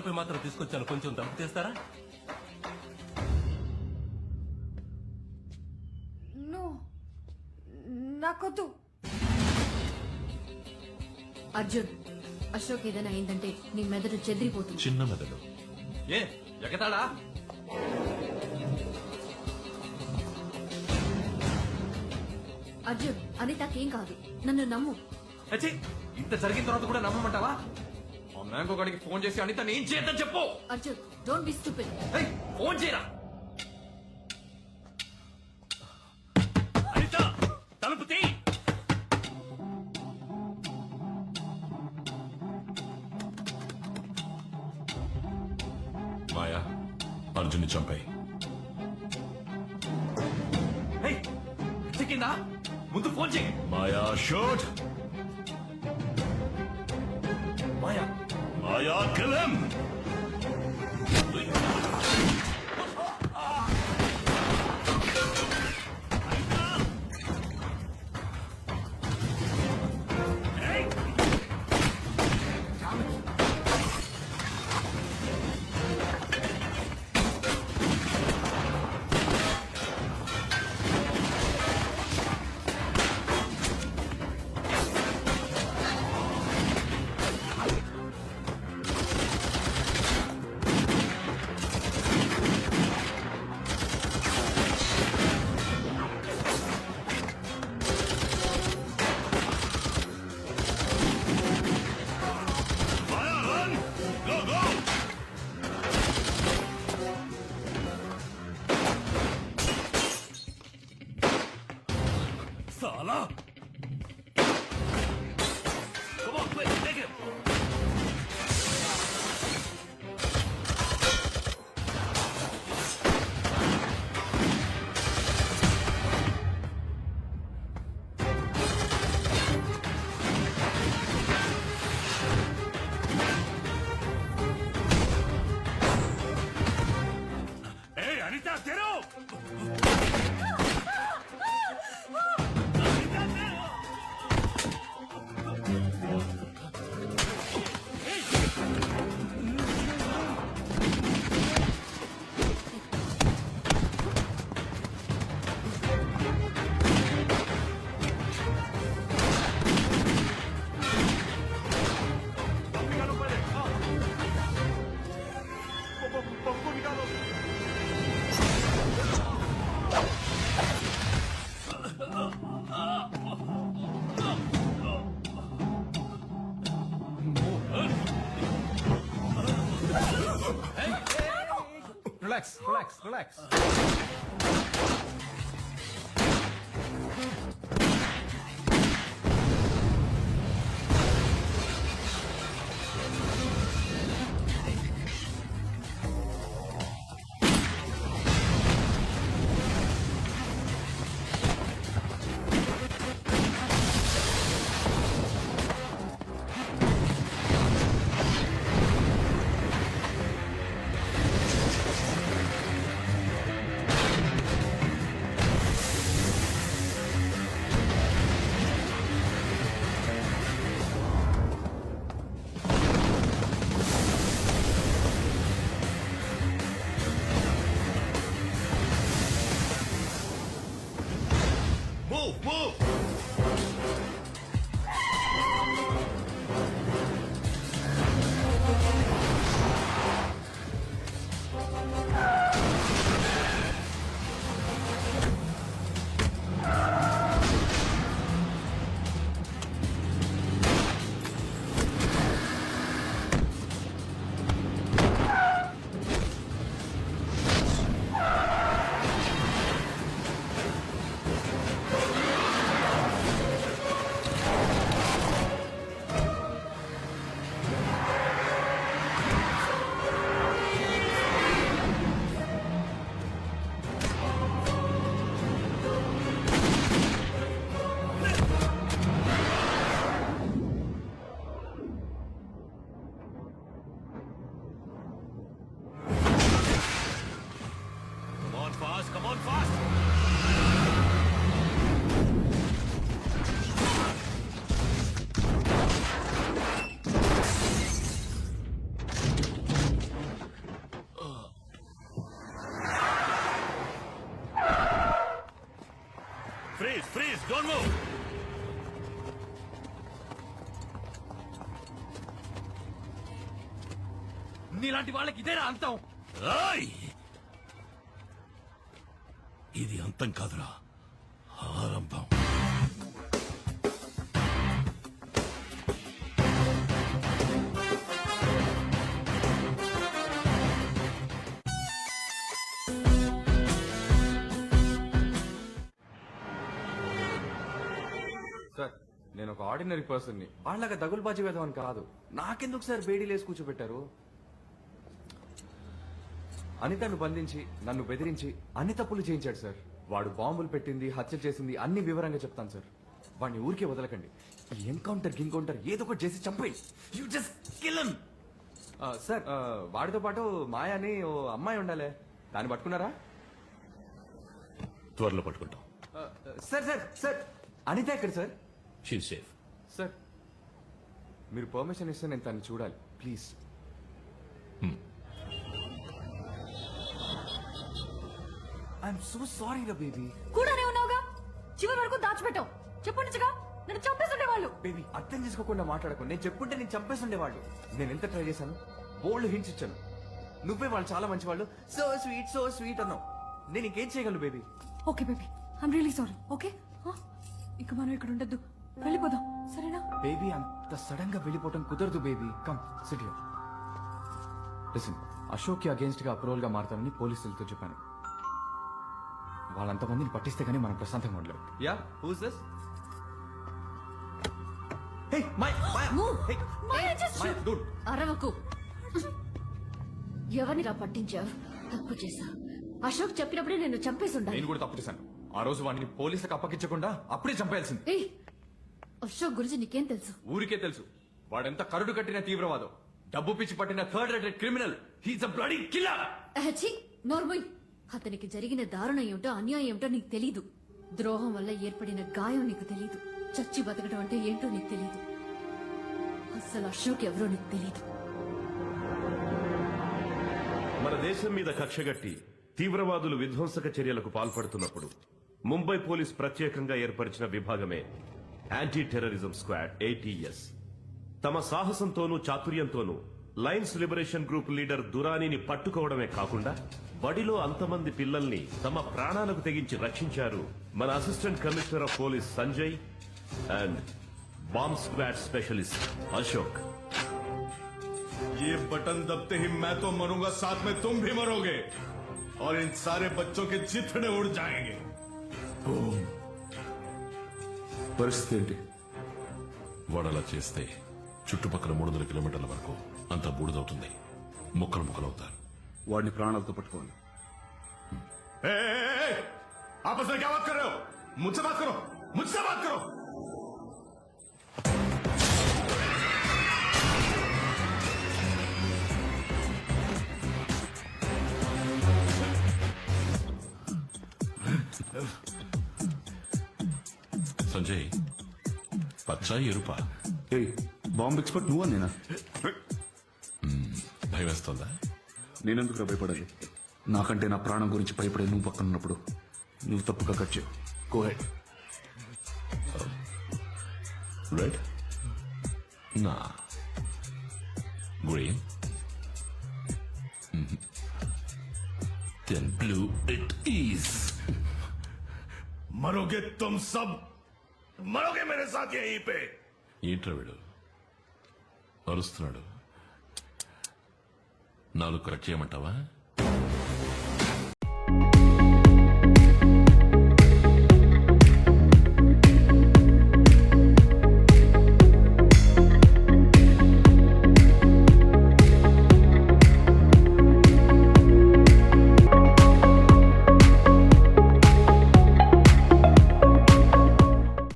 తలపై మాత్రం తీసుకొచ్చాను. కొంచెం దమ్ము తీస్తారా? నో. నాకొద్దు. అర్జున్ అశోక్ ఏదైనా అయిందంటే నీ మెదడు చెదిరిపోతుంది. చిన్న మెదడు. ఏ ఎగతాడా? అర్జున్ అనితకేం కాదు. నన్ను నమ్ము. అచ్చి ఇంత జరిగిన తర్వాత కూడా నమ్మమంటావా? ఆ మ్యాంగో గడికి ఫోన్ చేసి అనిత ఏం చేద్దాం చెప్పు. అర్జున్ డోంట్ బి స్టూపిడ్ ఏయ్, ఫోన్ చేయరా? అనిత తలుపు తీ. మాయా అర్జున్ని చంపాయి. ఏయ్, చిక్కిందా ముందు ఫోన్ చేయి. మాయా షూట్. మాయా కిలం Relax, relax, relax. Freeze, freeze, don't move. నీలాంటి వాళ్ళకి ఇదేనా అంతం ఏయ్! ఇది అంతం కాదురా ఆరంభం నేను ఒక ఆర్డినరీ పర్సన్ని వాళ్ళగా దగులుబాజీ వేద్దామని కాదు. నాకెందుకు సార్ బేడీలేసి కూర్చోబెట్టారు? అనితను బంధించి నన్ను బెదిరించి అన్ని తప్పులు చేయించాడు సార్. వాడు బాంబులు పెట్టింది హత్య చేసింది అన్ని వివరంగా చెప్తాను సార్. వాడిని ఊరికే వదలకండి. ఈ ఎన్కౌంటర్ గిన్కౌంటర్ ఏదో ఒకటి చేసి చంపేయి. యూ జస్ట్ కిల్ సార్ వాడితో పాటు మాయా అని ఓ అమ్మాయి ఉండాలి. దాన్ని పట్టుకున్నారా? త్వరలో పట్టుకుంటాం. Sir sir sir. అనిత ఎక్కడ సార్? షీ సేఫ్ సార్ మీరు పర్మిషన్ ఇస్తే నేను తను చూడాలి. ప్లీజ్ ఐఎమ్ సో సారీ రా బేబీ కూడానే ఉన్నావుగా? చివరి వరకు దాచిపెట్టావు. చెప్పుండగా నన్ను చంపేస్తుండే వాళ్ళు బేబీ అర్థం చేసుకోకుండా మాట్లాడకు. నేను చెప్పుంటే నేను చంపేసి ఉండేవాళ్ళు నేను ఎంత ట్రై చేశాను? బోల్డ్ హింట్స్ ఇచ్చాను. నువ్వే వాళ్ళు చాలా మంచి వాళ్ళు సో స్వీట్ సో స్వీట్ అన్నావు. నేను ఇంకేం చేయగలను baby okay baby I'm really sorry okay ఇక మనం ఇక్కడ ఉండొద్దు. వెళ్ళిపోదాం. సరేనా? బేబీ అంత సడన్గా వెళ్ళిపోవటం కుదరదు బేబీ. కమ్ సిటీ లిసన్ అశోక్కి అగేన్స్ట్గా అప్రూవల్గా మారుతానని పోలీసులతో చెప్పాను. వాళ్ళంతమందిని పట్టిస్తే గానీ మనం ప్రశాంతంగా ఉండలేం. Yeah who's this hey my my Move. Hey Maya, just my shoot. Dude అరవకు. ఎవరిని రా పట్టించావు? తప్పు చేశా. అశోక్ చెప్పినప్పుడే నేను చంపేసి ఉండాలి. నేను కూడా తప్పు చేశాను. ఆ రోజు వాడిని పోలీసులకు అప్పగించకుండా అప్పుడే చంపేయాల్సింది. ఏయ్ అశోక్ గురించి నీకేం తెలుసు? ఊరికే తెలుసు. వాడెంత కరుడు కట్టిన తీవ్రవాదం. డబ్బు పిచ్చి పట్టిన third rated criminal. He's a bloody killer అహచి నోర్మోయ్! అతనికి జరిగిన దారుణం ఏమిటో అన్యాయం ఏమిటో నీకు తెలీదు. ద్రోహం వల్ల ఏర్పడిన గాయం నీకు తెలీదు. చచ్చి బతకడం అంటే ఏంటో నీకు తెలీదు. అసలు అశోక్ ఎవరో నీకు తెలీదు. మన దేశం మీద కక్షగట్టి తీవ్రవాదులు విధ్వంసక చర్యలకు పాల్పడుతున్నప్పుడు ముంబై పోలీస్ ప్రత్యేకంగా ఏర్పరిచిన విభాగమే యాంటీ టెర్రరిజం స్క్వాడ్ ఏటీఎస్ తమ సాహసంతోనూ చాతుర్యంతోనూ లయన్స్ లిబరేషన్ గ్రూప్ లీడర్ దురానీని పట్టుకోవడమే కాకుండా బడిలో అంతమంది పిల్లల్ని తమ ప్రాణాలకు తెగించి రక్షించారు మన assistant commissioner of police Sanjay and bomb squad specialist Ashok ये बटन दबते ही मैं तो मरूंगा साथ में तुम भी मरोगे और इन सारे बच्चों के चिथड़े उड़ जाएंगे పరిస్థితి ఏంటి వాడలా చేస్తే చుట్టుపక్కల మూడు వందల కిలోమీటర్ల వరకు అంత బూడిదవుతుంది ముక్కలు ముక్కలవుతారు వాడిని ప్రాణాలతో పట్టుకోవాలి ए, ए, ए, आपस में क्या बात कर रहे हो मुझसे बात करो मुझसे बात करो సంజయ్ పచ్చ ఎరుప. బాంబ్ ఎక్స్పర్ట్ నువ్వు నేనా? భయం వేస్తుందా? నేనెందుకు భయపడాలి? నాకంటే నా ప్రాణం గురించి భయపడే నువ్వు పక్కన ఉన్నప్పుడు నువ్వు తప్పుగా కట్ చేయవు గో హెడ్ రెడ్ నా. Green then blue it is మరోగే తుమ్ సబ్ మరొకే మేరే సాథ్ యహీ పే ఏంట్రా వీడు? అరుస్తున్నాడు నాలుగు కరెక్ట్ చేయమంటావా?